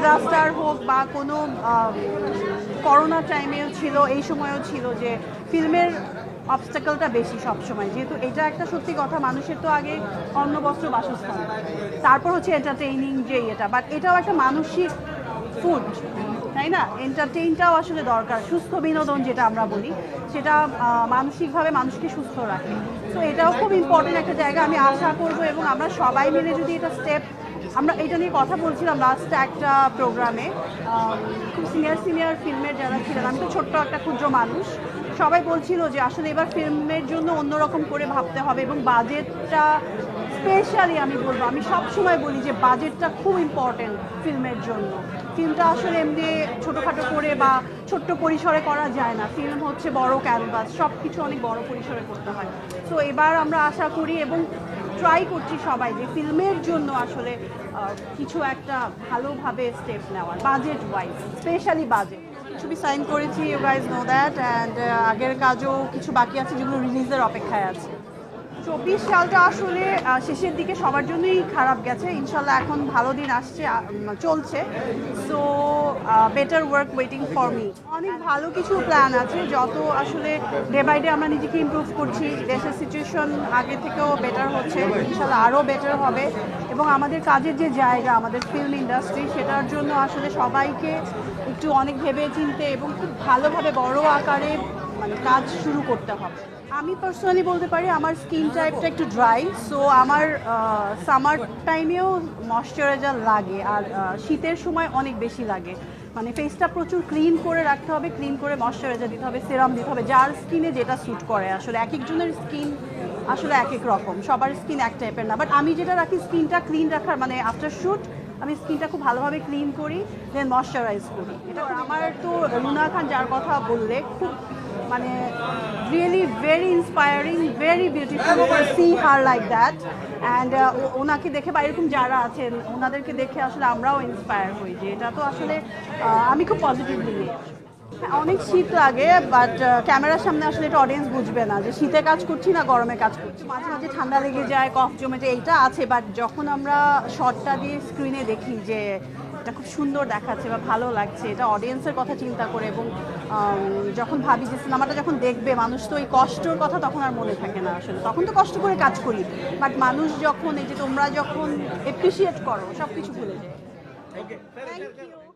Disaster হোক বা কোনো করোনা টাইমেও ছিল, এই সময়েও ছিল যে ফিল্মের অবস্টাকলটা বেশি সবসময়। যেহেতু এটা একটা সত্যি কথা, মানুষের তো আগে অন্ন বস্ত্র বাসস্থান। তারপর হচ্ছে এন্টারটেইনিং যে এটা। বাট এটাও একটা মানসিক ফুড তাই না? এন্টারটেইনটাও আসলে দরকার। সুস্থ বিনোদন যেটা আমরা বলি, সেটা মানসিকভাবে মানুষকে সুস্থ রাখে। তো এটাও খুব ইম্পর্টেন্ট একটা জায়গা। আমি আশা করব এবং আমরা সবাই মিলে যদি এটা স্টেপ আমরা এটা নিয়ে কথা বলছিলাম লাস্ট একটা প্রোগ্রামে খুব সিনিয়র সিনিয়র ফিল্মের যারা ছিলেন, আমি তো ছোট্ট একটা ক্ষুদ্র মানুষ, সবাই বলছিল যে আসলে এবার ফিল্মের জন্য অন্যরকম করে ভাবতে হবে এবং বাজেটটা স্পেশালি আমি বলব, আমি সব সময় বলি যে বাজেটটা খুব ইম্পর্টেন্ট ফিল্মের জন্য। ফিল্মটা আসলে এমনি ছোটোখাটো করে বা ছোট্ট পরিসরে করা যায় না। ফিল্ম হচ্ছে বড় ক্যানভাস সব কিছু অনেক বড় পরিসরে করতে হয়। তো এবার আমরা আশা করি এবং ট্রাই করছি সবাই যে ফিল্মের জন্য আসলে কিছু একটা ভালোভাবে স্টেপ নেওয়ার বাজেট ওয়াইজ স্পেশালি বাজেট ছবি সাইন করেছি you guys know that and আগের কাজও কিছু বাকি আছে যেগুলো রিলিজের অপেক্ষায় আছে। চব্বিশ সালটা আসলে শেষের দিকে সবার জন্যই খারাপ গেছে। ইনশাল্লাহ এখন ভালো দিন আসছে চলছে। So better work waiting for me অনেক ভালো কিছু প্ল্যান আছে। যত আসলে ডে বাই ডে আমরা নিজেকে ইমপ্রুভ করছি, দেশের সিচুয়েশন আগে থেকেও বেটার হচ্ছে, ইনশাল্লাহ আরও বেটার হবে। এবং আমাদের কাজের যে জায়গা, আমাদের ফিল্ম ইন্ডাস্ট্রি সেটার জন্য আসলে সবাইকে একটু অনেক ভেবে চিনতে এবং খুব ভালোভাবে বড় আকারে মানে কাজ শুরু করতে হবে। আমি পার্সোনালি বলতে পারি, আমার স্কিন টাইপটা একটু ড্রাই সো আমার সামার টাইমেও ময়শ্চারাইজার লাগে, আর শীতের সময় অনেক বেশি লাগে। মানে ফেসটা প্রচুর ক্লিন করে রাখতে হবে ক্লিন করে ময়শ্চারাইজার দিতে হবে সিরাম দিতে হবে, যার স্কিনে যেটা স্যুট করে। আসলে এক একজনের স্কিন আসলে এক এক রকম, সবার স্কিন এক টাইপের না। বাট আমি যেটা রাখি স্কিনটা ক্লিন রাখার মানে আফটার শ্যুট আমি স্কিনটা খুব ভালোভাবে ক্লিন করি দেন ময়শ্চারাইজ করি। এটা আমার তো রুনা খান যার কথা বললে, খুব মানে really very inspiring very beautiful see her like that and ওনাকে দেখে বা এরকম যারা আছেন ওনাদেরকে দেখে আসলে আমরাও ইন্সপায়ার হই যে এটা তো আসলে আমি খুব পজিটিভলি নিই হ্যাঁ, অনেক শীত লাগে বাট ক্যামেরার সামনে আসলে এটা অডিয়েন্স বুঝবে না যে শীতে কাজ করছি না গরমে কাজ করছি। মাঝে মাঝে ঠান্ডা লেগে যায় কফ জমে যায় এইটা আছে বাট যখন আমরা শর্টটা দিয়ে স্ক্রিনে দেখি যে এটা খুব সুন্দর দেখাচ্ছে বা ভালো লাগছে। এটা অডিয়েন্সের কথা চিন্তা করে এবং যখন ভাবি যে সিনেমাটা যখন দেখবে মানুষ তো এই কষ্টর কথা তখন আর মনে থাকে না আসলে। তখন তো কষ্ট করে কাজ করি। বাট মানুষ যখন এই যে তোমরা যখন এপ্রিসিয়েট করো সব কিছু ভুলে যায়। Thank you